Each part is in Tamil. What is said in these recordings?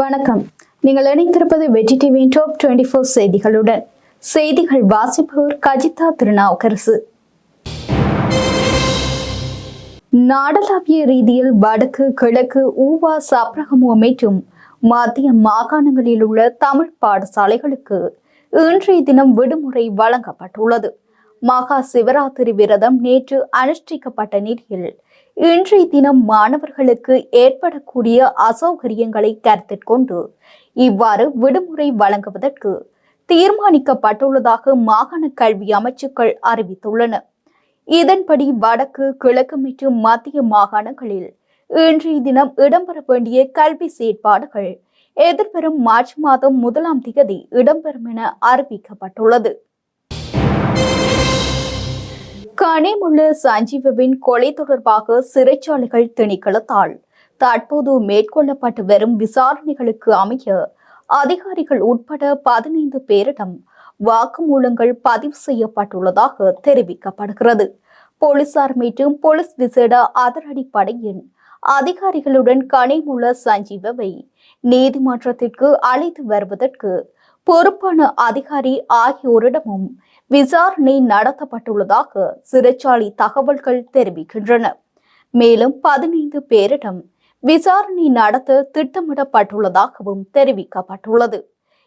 வணக்கம். நீங்கள் இணைந்திருப்பது வெற்றி டிவியின் டாப் டுவெண்டி ஃபோர் செய்திகளுடன். செய்திகள் வாசிப்பவர் கஜிதா திருநாவுக்கரசு. நாடளாவிய ரீதியில் வடக்கு கிழக்கு ஊவா சப்ரகமோ மற்றும் மத்திய மாகாணங்களில் உள்ள தமிழ் பாடசாலைகளுக்கு இன்றைய தினம் விடுமுறை வழங்கப்பட்டுள்ளது. மகா சிவராத்திரி விரதம் நேற்று அனுஷ்டிக்கப்பட்ட நிலையில் இன்றைய தினம் மாணவர்களுக்கு ஏற்படக்கூடிய அசௌகரியங்களை கருத்தில் கொண்டு இவ்வாறு விடுமுறை வழங்குவதற்கு தீர்மானிக்கப்பட்டுள்ளதாக மாகாண கல்வி அமைச்சுக்கள் அறிவித்துள்ளன. இதன்படி வடக்கு கிழக்கு மற்றும் மத்திய மாகாணங்களில் இன்றைய தினம் இடம்பெற வேண்டிய கல்வி செயற்பாடுகள் எதிர்வரும் மார்ச் மாதம் முதலாம் திகதி இடம்பெறும் என அறிவிக்கப்பட்டுள்ளது. கனிமுள்ள சஞ்சீவவின் கொலை தொடர்பாக சிறைச்சாலைகள் திணைக்களத்தால் தற்போது மேற்கொள்ளப்பட்டு வரும் விசாரணைகளுக்கு அமைய அதிகாரிகள் உட்பட பதினைந்து பேரிடம் வாக்குமூலங்கள் பதிவு செய்யப்பட்டுள்ளதாக தெரிவிக்கப்படுகிறது. போலீசார் மீட்டும் போலீஸ் விசேட அதிரடி படையின் அதிகாரிகளுடன் கனிமுள்ள சஞ்சீவவை நீதிமன்றத்திற்கு அழைத்து வருவதற்கு பொறுப்பான அதிகாரி ஆகியோரிடமும் விசாரணை நடத்தப்பட்டுள்ளதாக சிறைச்சாலை தகவல்கள் தெரிவிக்கின்றன. மேலும் பதினைந்து பேரிடம் விசாரணை நடத்த திட்டமிடப்பட்டுள்ளதாகவும் தெரிவிக்கப்பட்டுள்ளது.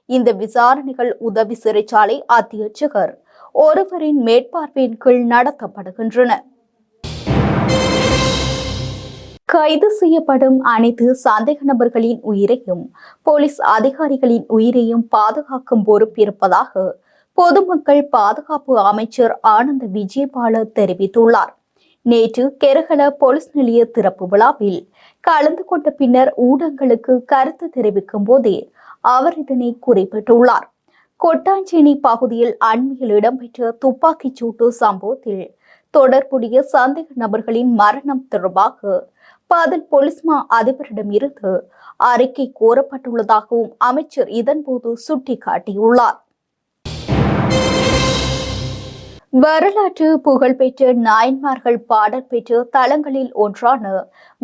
இந்த விசாரணைகள் உதவி சிறைச்சாலை அத்தியட்சகர் ஒருவரின் மேற்பார்வையின் கீழ் நடத்தப்படுகின்றன. கைது செய்யப்படும் அனைத்து சந்தேக நபர்களின் உயிரையும் போலீஸ் அதிகாரிகளின் உயிரையும் பாதுகாக்கும் பொறுப்பிருப்பதாக பொதுமக்கள் பாதுகாப்பு அமைச்சர் ஆனந்த விஜயபால தெரிவித்துள்ளார். நேற்று கெரகல போலீஸ் நிலைய திறப்பு விழாவில் கலந்து கொண்ட பின்னர் ஊடகங்களுக்கு கருத்து தெரிவிக்கும் போதே அவர் இதனை குறிப்பிட்டுள்ளார். கொட்டாஞ்சேனி பகுதியில் அண்மையில் இடம்பெற்ற துப்பாக்கிச் சூட்டு சம்பவத்தில் தொடர்புடைய சந்தேக நபர்களின் மரணம் தொடர்பாக பதில் பொலிஸ்மா அதிபரிடமிருந்து அறிக்கை கோரப்பட்டுள்ளதாகவும் அமைச்சர் இதன்போது சுட்டிக்காட்டியுள்ளார். வரலாற்று புகழ்பெற்ற நாயன்மார்கள் பாடல் பெற்ற தலங்களில் ஒன்றான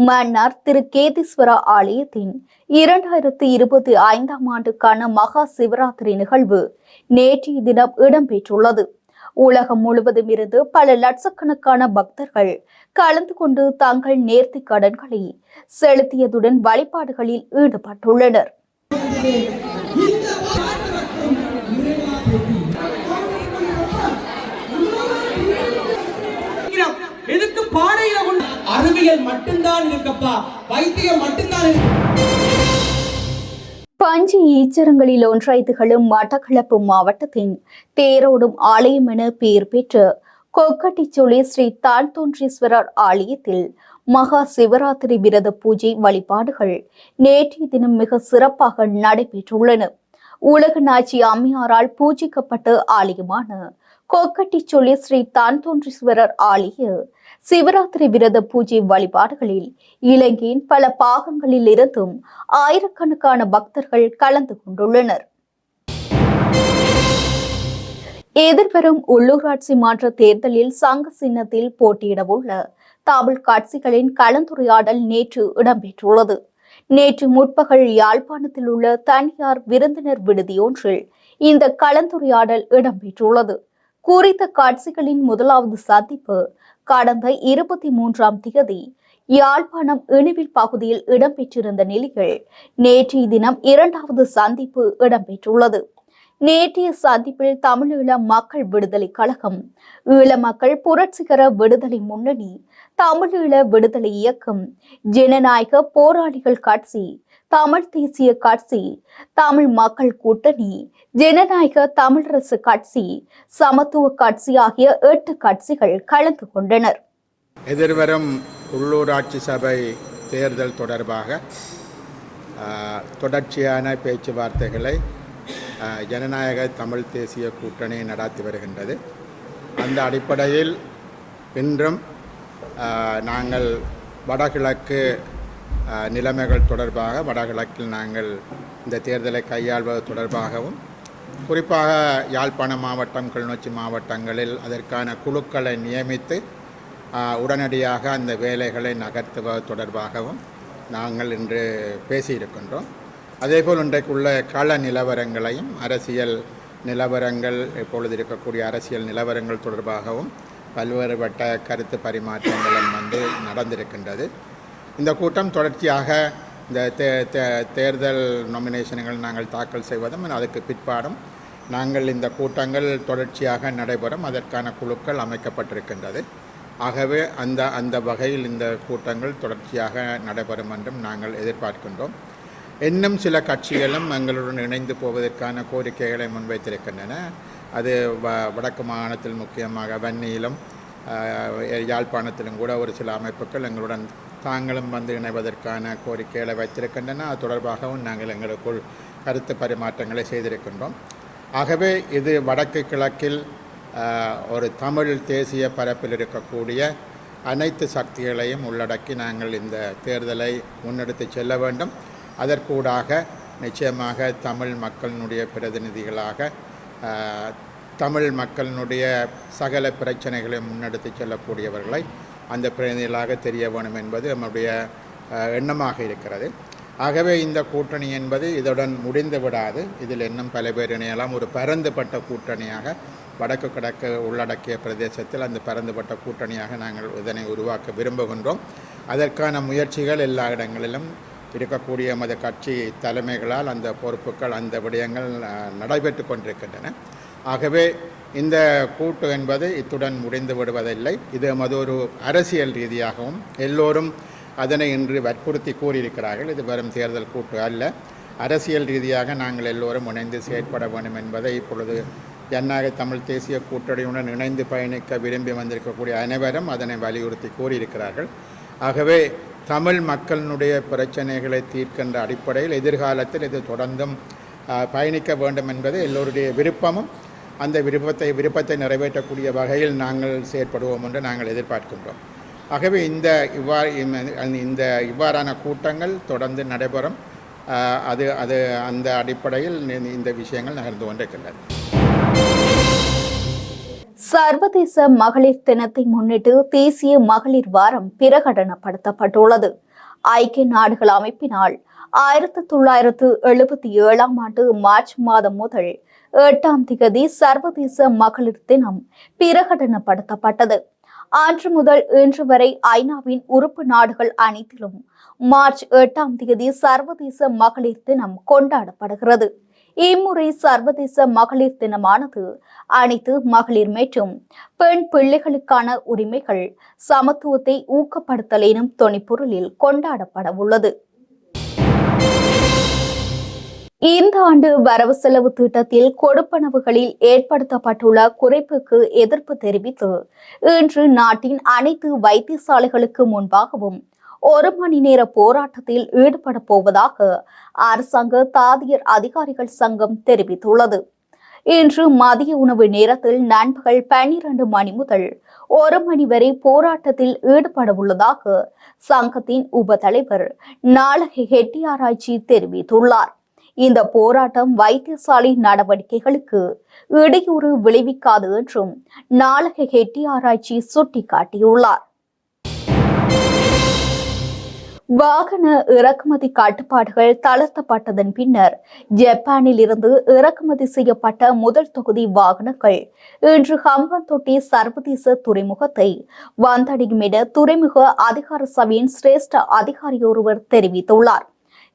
மன்னார் திரு. கேதீஸ்வரா ஆலயத்தின் இரண்டாயிரத்தி இருபத்தி ஐந்தாம் ஆண்டுக்கான மகா சிவராத்திரி நிகழ்வு நேற்றைய தினம் இடம்பெற்றுள்ளது. உலகம் முழுவதும் இருந்து பல லட்சக்கணக்கான பக்தர்கள் கலந்து கொண்டு தங்கள் நேர்த்தி கடன்களை செலுத்தியதுடன் வழிபாடுகளில் ஈடுபட்டுள்ளனர். மட்டும்தான் இருக்கப்பா வைத்தியம் மட்டும்தான் இருக்கு. பஞ்சு ஈச்சரங்களில் ஒன்றாய் திகழும் மட்டக்களப்பு மாவட்டத்தின் தேரோடும் ஆலயம் என பெயர் பெற்ற கொக்கட்டிச்சொலி ஸ்ரீ தான்தோன்றீஸ்வரர் ஆலயத்தில் மகா சிவராத்திரி விரத பூஜை வழிபாடுகள் நேற்றைய தினம் மிக சிறப்பாக நடைபெற்றுள்ளன உலக நாச்சி அம்மையாரால் பூஜிக்கப்பட்ட ஆலயமான கொக்கட்டிச்சொல்லி ஸ்ரீ தான்தோன்றீஸ்வரர் ஆலய சிவராத்திரி விரத பூஜை வழிபாடுகளில் இலங்கையின் பல பாகங்களில் இருந்தும் ஆயிரக்கணக்கான பக்தர்கள் கலந்து கொண்டுள்ளனர். எதிர்வரும் உள்ளூராட்சி மாற்ற தேர்தலில் சங்க சின்னத்தில் போட்டியிடவுள்ள தமிழ் கட்சிகளின் கலந்துரையாடல் நேற்று இடம்பெற்றுள்ளது. நேற்று முற்பகல் யாழ்ப்பாணத்தில் உள்ள தனியார் விருந்தினர் விடுதியொன்றில் இந்த கலந்துரையாடல் இடம்பெற்றுள்ளது. குறித்த காட்சிகளின் முதலாவது சந்திப்பு கடந்த இருபத்தி மூன்றாம் தேதி யாழ்ப்பாணம் இணுவில் பகுதியில் இடம்பெற்றிருந்த நிலையில் நேற்றைய தினம் இரண்டாவது சந்திப்பு இடம்பெற்றுள்ளது. நேற்றைய சந்திப்பில் தமிழீழ மக்கள் விடுதலை கழகம் ஈழ மக்கள் புரட்சிகர விடுதலை முன்னணி தமிழீழ விடுதலை இயக்கம் ஜனநாயக போராளிகள் கட்சி தமிழ் தேசிய கட்சி தமிழ் மக்கள் கூட்டணி ஜனநாயக தமிழரசு கட்சி சமத்துவ கட்சி ஆகிய எட்டு கட்சிகள் கலந்து கொண்டனர். எதிர்வரும் உள்ளூராட்சி சபை தேர்தல் தொடர்பாக தொடர்ச்சியான பேச்சுவார்த்தைகளை ஜனநாயக தமிழ் தேசிய கூட்டணி நடாத்தி வருகின்றது. அந்த அடிப்படையில் இன்றும் நாங்கள் வடகிழக்கு நிலைமைகள் தொடர்பாக வடகிழக்கில் நாங்கள் இந்த தேர்தலை கையாள்வது தொடர்பாகவும் குறிப்பாக யாழ்ப்பாண மாவட்டம் கிளிநொச்சி மாவட்டங்களில் அதற்கான குழுக்களை நியமித்து உடனடியாக அந்த வேலைகளை நகர்த்துவது தொடர்பாகவும் நாங்கள் இன்று பேசியிருக்கின்றோம். அதேபோல் இன்றைக்குள்ள கள நிலவரங்களையும் அரசியல் நிலவரங்கள் இப்பொழுது இருக்கக்கூடிய அரசியல் நிலவரங்கள் தொடர்பாகவும் பல்வேறுபட்ட கருத்து பரிமாற்றங்களும் வந்து நடந்திருக்கின்றது. இந்த கூட்டம் தொடர்ச்சியாக இந்த தே தே- தேர்தல் நாமினேஷன்கள் நாங்கள் தாக்கல் செய்வதும் அதுக்கு பிற்பாடும் நாங்கள் இந்த கூட்டங்கள் தொடர்ச்சியாக நடைபெறும். அதற்கான குழுக்கள் அமைக்கப்பட்டிருக்கின்றது. ஆகவே அந்த அந்த வகையில் இந்த கூட்டங்கள் தொடர்ச்சியாக நடைபெறும் என்றும் நாங்கள் எதிர்பார்க்கின்றோம். இன்னும் சில கட்சிகளும் எங்களுடன் இணைந்து போவதற்கான கோரிக்கைகளை முன்வைத்திருக்கின்றன. அது வ வடக்கு மாகாணத்தில் முக்கியமாக வன்னியிலும் யாழ்ப்பாணத்திலும் கூட ஒரு சில அமைப்புகள் எங்களுடன் தாங்களும் வந்து இணைவதற்கான கோரிக்கைகளை வைத்திருக்கின்றன. அது தொடர்பாகவும் நாங்கள் எங்களுக்குள் கருத்து பரிமாற்றங்களை செய்திருக்கின்றோம். ஆகவே இது வடக்கு கிழக்கில் ஒரு தமிழ் தேசிய பரப்பில் இருக்கக்கூடிய அனைத்து சக்திகளையும் உள்ளடக்கி நாங்கள் இந்த தேர்தலை முன்னெடுத்து செல்ல வேண்டும். அதற்கூடாக நிச்சயமாக தமிழ் மக்களினுடைய பிரதிநிதிகளாக தமிழ் மக்களினுடைய சகல பிரச்சனைகளை முன்னெடுத்து செல்லக்கூடியவர்களை அந்த பிரதிநிதிகளாக தெரிய வேணும் என்பது நம்முடைய எண்ணமாக இருக்கிறது. ஆகவே இந்த கூட்டணி என்பது இதுடன் முடிந்து விடாது. இதில் இன்னும் பல பேர் இணையலாம். ஒரு பரந்துபட்ட கூட்டணியாக வடக்கு கிழக்கு உள்ளடக்கிய பிரதேசத்தில் அந்த பரந்துபட்ட கூட்டணியாக நாங்கள் இதனை உருவாக்க விரும்புகின்றோம். அதற்கான முயற்சிகள் எல்லா இடங்களிலும் இருக்கக்கூடிய எமது கட்சி தலைமைகளால் அந்த பொறுப்புகள் அந்த விடயங்கள் நடைபெற்று கொண்டிருக்கின்றன. ஆகவே இந்த கூட்டு என்பது இத்துடன் முடிந்து விடுவதில்லை. இது எமது ஒரு அரசியல் ரீதியாகவும் எல்லோரும் அதனை இன்று வற்புறுத்தி கூறியிருக்கிறார்கள். இது வெறும் தேர்தல் கூட்டு அல்ல. அரசியல் ரீதியாக நாங்கள் எல்லோரும் இணைந்து செயற்பட வேண்டும் என்பதை இப்பொழுது ஜனநாயக தமிழ் தேசிய கூட்டணியுடன் இணைந்து பயணிக்க விரும்பி வந்திருக்கக்கூடிய அனைவரும் அதனை வலியுறுத்தி கூறியிருக்கிறார்கள். ஆகவே தமிழ் மக்களினுடைய பிரச்சனைகளை தீர்க்கின்ற அடிப்படையில் எதிர்காலத்தில் இது தொடர்ந்தும் பயணிக்க வேண்டும் என்பது எல்லோருடைய விருப்பமும் அந்த விருப்பத்தை விருப்பத்தை நிறைவேற்றக்கூடிய வகையில் நாங்கள் செயற்படுவோம் என்று நாங்கள் எதிர்பார்க்கின்றோம். ஆகவே இந்த இவ்வாறு இந்த இவ்வாறான கூட்டங்கள் தொடர்ந்து நடைபெறும். அது அது அந்த அடிப்படையில் இந்த- இந்த விஷயங்கள் நகர்ந்து கொண்டிருக்கின்றன. சர்வதேச மகளிர் தினத்தை முன்னிட்டு தேசிய மகளிர் வாரம் பிரகடனப்படுத்தப்பட்டுள்ளது. ஐக்கிய நாடுகள் அமைப்பினால் ஆயிரத்தி தொள்ளாயிரத்து எழுபத்தி ஏழாம் ஆண்டு மார்ச் மாதம் முதல் எட்டாம் திகதி சர்வதேச மகளிர் தினம் பிரகடனப்படுத்தப்பட்டது. அன்று முதல் இன்று வரை ஐநாவின் உறுப்பு நாடுகள் அனைத்திலும் மார்ச் எட்டாம் தேதி சர்வதேச மகளிர் தினம் கொண்டாடப்படுகிறது. இம்முறை சர்வதேச மகளிர் தினமானது. அனைத்து மகளிர் மற்றும் பெண் பிள்ளைகளுக்கான உரிமைகள் சமத்துவத்தை ஊக்கப்படுத்தல் எனும் தொனிப்பொருளில் கொண்டாடப்பட உள்ளது. இந்த ஆண்டு வரவு செலவு திட்டத்தில் கொடுப்பனவுகளில் ஏற்படுத்தப்பட்டுள்ள குறைப்புக்கு எதிர்ப்பு தெரிவித்து இன்று நாட்டின் அனைத்து வைத்தியசாலைகளுக்கு முன்பாகவும் ஒரு மணி நேர போராட்டத்தில் ஈடுபட போவதாக அரசாங்க தாதியர் அதிகாரிகள் சங்கம் தெரிவித்துள்ளது. இன்று மதிய உணவு நேரத்தில் நண்பகல் பன்னிரண்டு மணி முதல் ஒரு மணி வரை போராட்டத்தில் ஈடுபட உள்ளதாக சங்கத்தின் உப தலைவர் நாளகி ஹெட்டியாராய்ச்சி தெரிவித்துள்ளார். இந்த போராட்டம் வைத்தியசாலை நடவடிக்கைகளுக்கு இடையூறு விளைவிக்காது என்றும் நாளகை ஹெட்டியாராய்ச்சி சுட்டிக்காட்டியுள்ளார். வாகன இறக்குமதி கட்டுப்பாடுகள் தளர்த்தப்பட்டதன் பின்னர் ஜப்பானில் இருந்து இறக்குமதி செய்யப்பட்ட முதல் தொகுதி வாகனங்கள் இன்று ஹம்பந்தொட்டி சர்வதேச துறைமுகத்தை வந்தடையும் என துறைமுக அதிகார சபையின் சிரேஷ்ட அதிகாரி ஒருவர் தெரிவித்துள்ளார்.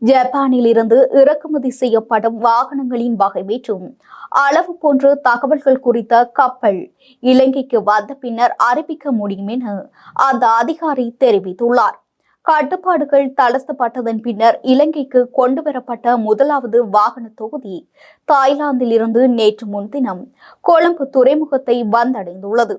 ஜப்பானில் இருந்து இறக்குமதி செய்யப்படும் வாகனங்களின் வகை மற்றும் அளவு போன்ற தகவல்கள் குறித்த கப்பல் இலங்கைக்கு வந்த பின்னர் அறிவிக்க முடியும் என அந்த அதிகாரி தெரிவித்துள்ளார். கட்டுப்பாடுகள் தளர்த்தப்பட்டதன் பின்னர் இலங்கைக்கு கொண்டுவரப்பட்ட முதலாவது வாகன தொகுதி தாய்லாந்திலிருந்து நேற்று முன்தினம் கொழும்பு துறைமுகத்தை வந்தடைந்துள்ளது.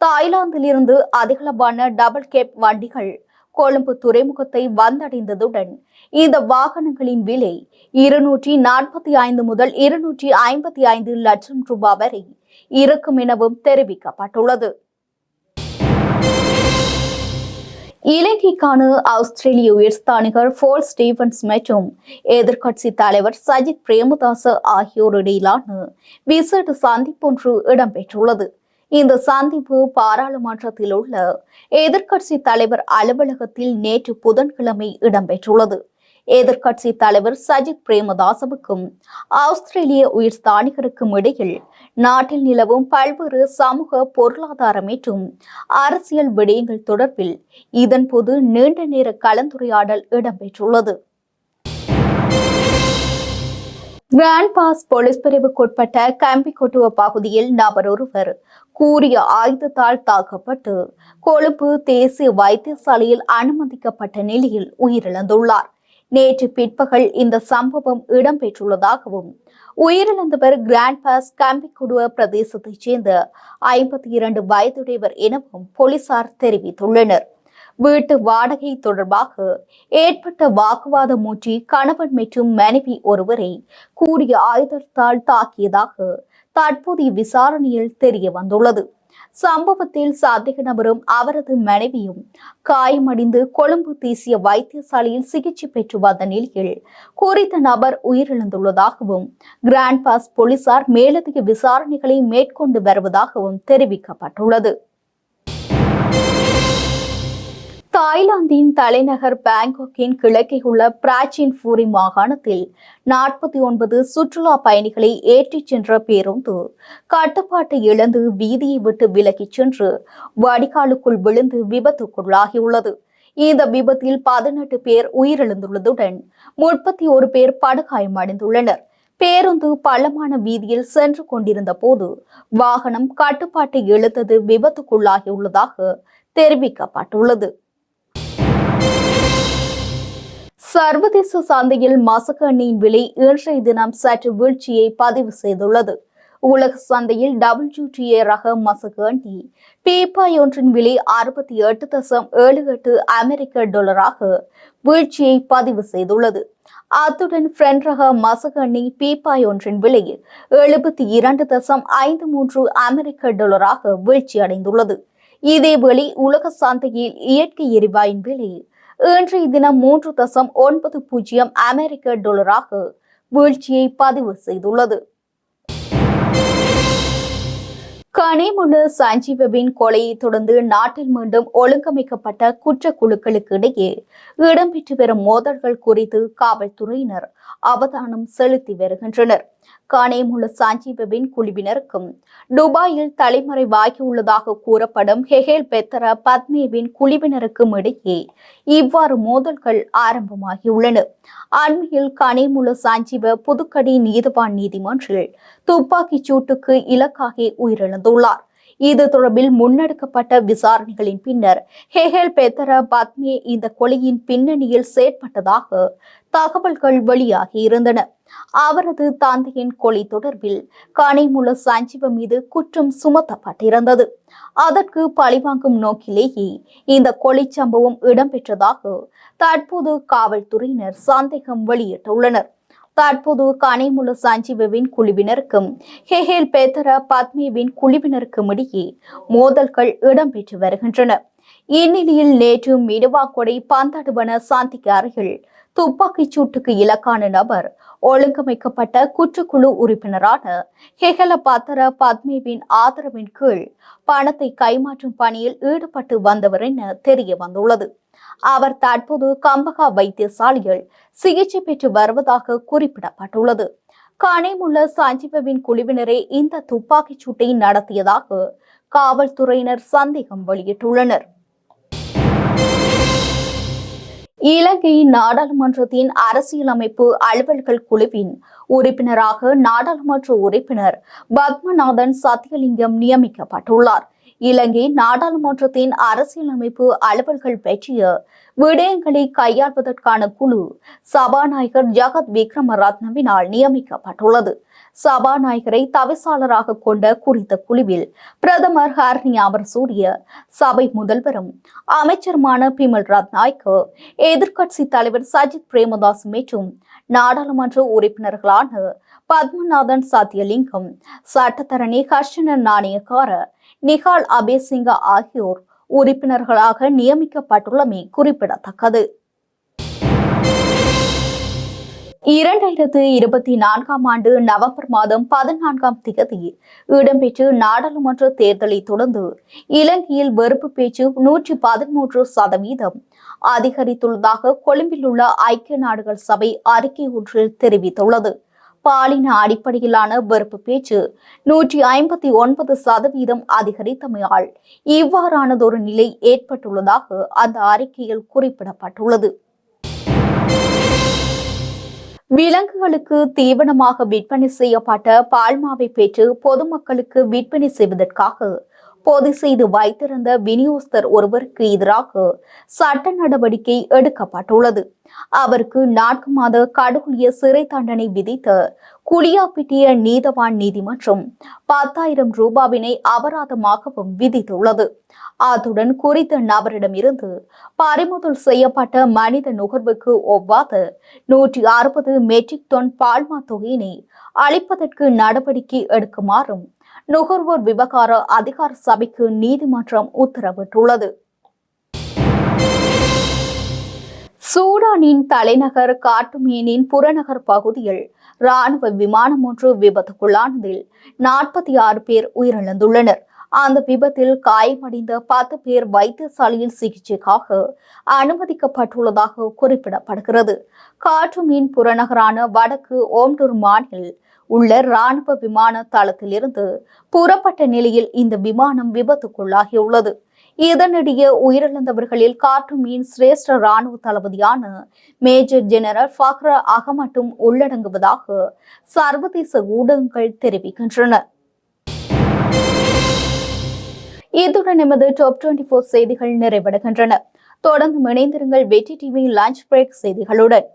தாய்லாந்திலிருந்து அதிகளவான டபுள் கேப் வண்டிகள் கொழும்பு துறைமுகத்தை வந்தடைந்ததுடன் இந்த வாகனங்களின் விலை இருநூற்றி நாற்பத்தி ஐந்து முதல் இருநூற்றி ஐம்பத்தி ஐந்து லட்சம் ரூபாய் வரை இருக்கும் எனவும் தெரிவிக்கப்பட்டுள்ளது. இலங்கைக்கான ஆஸ்திரேலிய உயர்ஸ்தானிகர் போல் ஸ்டீவன்ஸ் மற்றும் எதிர்க்கட்சி தலைவர் சஜித் பிரேமதாச ஆகியோர் இடையிலான விசேட சந்திப்பொன்று இடம்பெற்றுள்ளது. இந்த சந்திப்பு பாராளுமன்றத்தில் உள்ள எதிர்க்கட்சி தலைவர் அலுவலகத்தில் நேற்று புதன்கிழமை இடம்பெற்றுள்ளது. எதிர்க்கட்சி தலைவர் சஜித் பிரேமதாசவுக்கும் ஆஸ்திரேலிய உயிர்ஸ்தானிகருக்கும் இடையில் நாட்டில் நிலவும் பல்வேறு சமூக பொருளாதார மற்றும் அரசியல் விடயங்கள் தொடர்பில் இதன்போது நீண்ட நேர கலந்துரையாடல் இடம்பெற்றுள்ளது. கிராண்ட் பாஸ் போலீஸ் பிரிவுக்குட்பட்ட கம்பிக்கொட்டுவ பகுதியில் நபர் ஒருவர் கூறிய ஆயுதத்தால் தாக்கப்பட்டு கொழும்பு தேசிய வைத்தியசாலையில் அனுமதிக்கப்பட்ட நிலையில் உயிரிழந்துள்ளார். நேற்று பிற்பகல் இந்த சம்பவம் இடம்பெற்றுள்ளதாகவும் உயிரிழந்தவர் கிராண்ட் பாஸ் கம்பிக்குடுவ பிரதேசத்தைச் சேர்ந்த ஐம்பத்தி இரண்டு வயதுடையவர் எனவும் போலீசார் தெரிவித்துள்ளனர். வீட்டு வாடகை தொடர்பாக ஏற்பட்ட வாக்குவாதம் மூற்றி கணவன் மற்றும் மனைவி ஒருவரை கூடிய ஆயுதத்தால் தாக்கியதாக தற்போதைய விசாரணையில் தெரிய வந்துள்ளது சம்பவத்தில் சந்தேக நபரும் அவரது மனைவியும் காயமடைந்து கொழும்பு தேசிய வைத்தியசாலையில் சிகிச்சை பெற்று வந்த நிலையில் குறித்த நபர் உயிரிழந்துள்ளதாகவும் கிராண்ட் பாஸ் போலீசார் மேலதிக விசாரணைகளை மேற்கொண்டு வருவதாகவும் தெரிவிக்கப்பட்டுள்ளது. தாய்லாந்தின் தலைநகர் பாங்காக்கின் கிழக்கே உள்ள பிராச்சின் பூரி மாகாணத்தில் நாற்பத்தி ஒன்பது சுற்றுலா பயணிகளை ஏற்றிச் சென்ற பேருந்து கட்டுப்பாட்டை இழந்து வீதியை விட்டு விலகிச் சென்று வடிகாலுக்குள் விழுந்து விபத்துக்குள்ளாகியுள்ளது. இந்த விபத்தில் பதினெட்டு பேர் உயிரிழந்துள்ளதுடன் முப்பத்தி ஒரு பேர் படுகாயமடைந்துள்ளனர் பேருந்து பள்ளமான வீதியில் சென்று கொண்டிருந்த போது வாகனம் கட்டுப்பாட்டை இழுத்தது விபத்துக்குள்ளாகியுள்ளதாக தெரிவிக்கப்பட்டுள்ளது. சர்வதேச சந்தையில் மசகு எண்ணெயின் விலை இன்றைய தினம் சற்று வீழ்ச்சியை பதிவு செய்துள்ளது. உலக சந்தையில் டபிள்யூடிஏ ரக மசகு எண்ணெய் பீப்பாய் ஒன்றின் விலை அறுபத்தி எட்டு தசம் ஏழு எட்டு அமெரிக்க டாலராக வீழ்ச்சியை பதிவு செய்துள்ளது. அத்துடன் பிரெண்ட் ரக மசகு எண்ணெய் பீப்பாய் ஒன்றின் விலை எழுபத்தி இரண்டு தசம் ஐந்து மூன்று அமெரிக்க டாலராக வீழ்ச்சி அடைந்துள்ளது இதேவேளை உலக சந்தையில் இயற்கை எரிவாயின் விலை இன்றைய தினம் மூன்று தசம் ஒன்பது பூஜ்ஜியம் அமெரிக்க டாலராக வீழ்ச்சியை பதிவு செய்துள்ளது. கனிமுள்ள சஞ்சீவபின் கொலையை தொடர்ந்து நாட்டில் மீண்டும் ஒழுங்கமைக்கப்பட்ட குற்ற குழுக்களுக்கு இடையே இடம்பெற்று வரும் மோதல்கள் குறித்து காவல்துறையினர் அவதானம் செலுத்தி வருகின்றனர். கனேமுள்ள சாஞ்சீபபின் குழுவினருக்கும். துபாயில் தலைமறைவாகியுள்ளதாக கூறப்படும் ஹெஹேல் பெத்தர பத்மேவின் குழுவினருக்கும் இடையே இவ்வாறு மோதல்கள் ஆரம்பமாகியுள்ளன. அண்மையில் கனேமுள்ள சஞ்சீவ புதுக்கடி நீதிவான் நீதிமன்றில் துப்பாக்கிச் சூட்டுக்கு இலக்காகி உயிரிழந்துள்ளார். இது தொடர்பில் முன்னெடுக்கப்பட்ட விசாரணைகளின் பின்னர் ஹெஹேல் பெத்தர பத்மே இந்த கொலையின் பின்னணியில் செயற்பட்டதாக தகவல்கள் வெளியாகி இருந்தன. அவரது தந்தையின் கொலை தொடர்பில் கனிமுள்ள சஞ்சீவ மீது குற்றம் சுமத்தப்பட்டிருந்தது. அதற்கு பழிவாங்கும் நோக்கிலேயே இந்த கொலை சம்பவம் இடம்பெற்றதாக தற்போது காவல்துறையினர் சந்தேகம் வெளியிட்டுள்ளனர். தற்போது கனிமுள்ள சஞ்சீவவின் குழுவினருக்கும் ஹெஹேல் பேத்தர பத்மேவின் குழுவினருக்கும் இடையே மோதல்கள் இடம்பெற்று வருகின்றன. இந்நிலையில் நேற்று மிடுவாக்கொடை பந்தாடுவன சாந்திக்கு அருகில் துப்பாக்கிச் சூட்டுக்கு இலக்கான நபர் ஒழுங்கமைக்கப்பட்ட குற்றக்குழு உறுப்பினரான ஹெகல பாத்தர பத்மேவின் ஆதரவின் கீழ் பணத்தை கைமாற்றும் பணியில் ஈடுபட்டு வந்தவர் என தெரிய வந்துள்ளது. அவர் தற்போது கம்பகா வைத்தியசாலையில் சிகிச்சை பெற்று வருவதாக குறிப்பிடப்பட்டுள்ளது. கனிமுள்ள சஞ்சீவவின் குழுவினரே இந்த துப்பாக்கிச் சூட்டை நடத்தியதாக காவல்துறையினர் சந்தேகம் வெளியிட்டுள்ளனர். இலங்கை நாடாளுமன்றத்தின் அரசியலமைப்பு அலுவல்கள் குழுவின் உறுப்பினராக நாடாளுமன்ற உறுப்பினர் பத்மநாதன் சத்தியலிங்கம் நியமிக்கப்பட்டுள்ளார். இலங்கை நாடாளுமன்றத்தின் அரசியலமைப்பு அலுவல்கள் பற்றிய விடயங்களை கையாள்வதற்கான குழு சபாநாயகர் ஜகத் விக்ரமரத்னவினால் நியமிக்கப்பட்டுள்ளது. சபாநாயகரை தவிசாளராக கொண்ட குறித்த குழுவில் பிரதமர் ஹர்னி அவர் சூரிய சபை முதல்வரும் அமைச்சருமான பிமல் ரத்நாய்க்கு எதிர்க்கட்சி தலைவர் சஜித் பிரேமதாஸ் மற்றும் நாடாளுமன்ற உறுப்பினர்களான பத்மநாதன் சத்யலிங்கம் சட்டத்தரணி ஹர்ஷன நாணயக்கார நிகால் அபேசிங்க ஆகியோர் உறுப்பினர்களாக நியமிக்கப்பட்டுள்ளமை குறிப்பிடத்தக்கது. இரண்டாயிரத்து இருபத்தி நான்காம் ஆண்டு நவம்பர் மாதம் பதினான்காம் திகதி இடம்பெற்ற நாடாளுமன்ற தேர்தலை தொடர்ந்து இலங்கையில் வெறுப்பு பேச்சு நூற்றி பதிமூன்று சதவீதம் அதிகரித்துள்ளதாக கொழும்பில் உள்ள ஐக்கிய நாடுகள் சபை அறிக்கை ஒன்றில் தெரிவித்துள்ளது. பாலின அடிப்படையிலான வெறுப்பு பேச்சு நூற்றி ஐம்பத்தி ஒன்பது சதவீதம் அதிகரித்தமையால் இவ்வாறானதொரு நிலை ஏற்பட்டுள்ளதாக அந்த அறிக்கையில் குறிப்பிடப்பட்டுள்ளது. விலங்குகளுக்கு தீவனமாக விற்பனை செய்யப்பட்ட பால்மாவை பெற்று பொதுமக்களுக்கு விற்பனை செய்வதற்காக பொது செய்து வைத்திருந்த விநியோகஸ்தர் ஒருவருக்கு எதிராக சட்ட நடவடிக்கை எடுக்கப்பட்டுள்ளது. அவருக்கு நான்கு மாத கடவுளிய சிறை தண்டனை விதித்த குளியாப்பிட்டிய நீதவான் நீதிமன்றம் பத்தாயிரம் ரூபாவினை அபராதமாகவும் விதித்துள்ளது. அத்துடன் குறித்த நபரிடமிருந்து பறிமுதல் செய்யப்பட்ட மனித நுகர்வுக்கு ஒவ்வாத நூற்றி அறுபது மெட்ரிக் டன் பால்மா தொகையினை அளிப்பதற்கு நடவடிக்கை எடுக்குமாறும் நுகர்வோர் விவகார அதிகார சபைக்கு நீதிமன்றம் உத்தரவிட்டுள்ளது. சூடானின் தலைநகர் காட்டுமீனின் புறநகர் பகுதியில் ராணுவ விமானம் ஒன்று விபத்துக்குள்ளானதில் நாற்பத்தி ஆறு பேர் உயிரிழந்துள்ளனர். அந்த விபத்தில் காயமடைந்த பத்து பேர் வைத்தியசாலையில் சிகிச்சைக்காக அனுமதிக்கப்பட்டுள்ளதாக குறிப்பிடப்படுகிறது. காற்று மீன் புறநகரான வடக்கு ஓம்டூர் மானில் உள்ள ராணுவ விமான தளத்திலிருந்து புறப்பட்ட நிலையில் இந்த விமானம் விபத்துக்குள்ளாகியுள்ளது. இதனிடையே உயிரிழந்தவர்களில் காற்றுமீன் சிரேஷ்ட ராணுவ தளபதியான மேஜர் ஜெனரல் ஃபக்ர அகமட்டும் உள்ளடங்குவதாக சர்வதேச ஊடகங்கள் தெரிவிக்கின்றன. இத்துடன் எமது டாப் டுவெண்டி போர் செய்திகள் நிறைவடைகின்றன. தொடர்ந்து இணைந்திருங்கள் வெற்றி டிவி லஞ்ச் பிரேக் செய்திகளுடன்.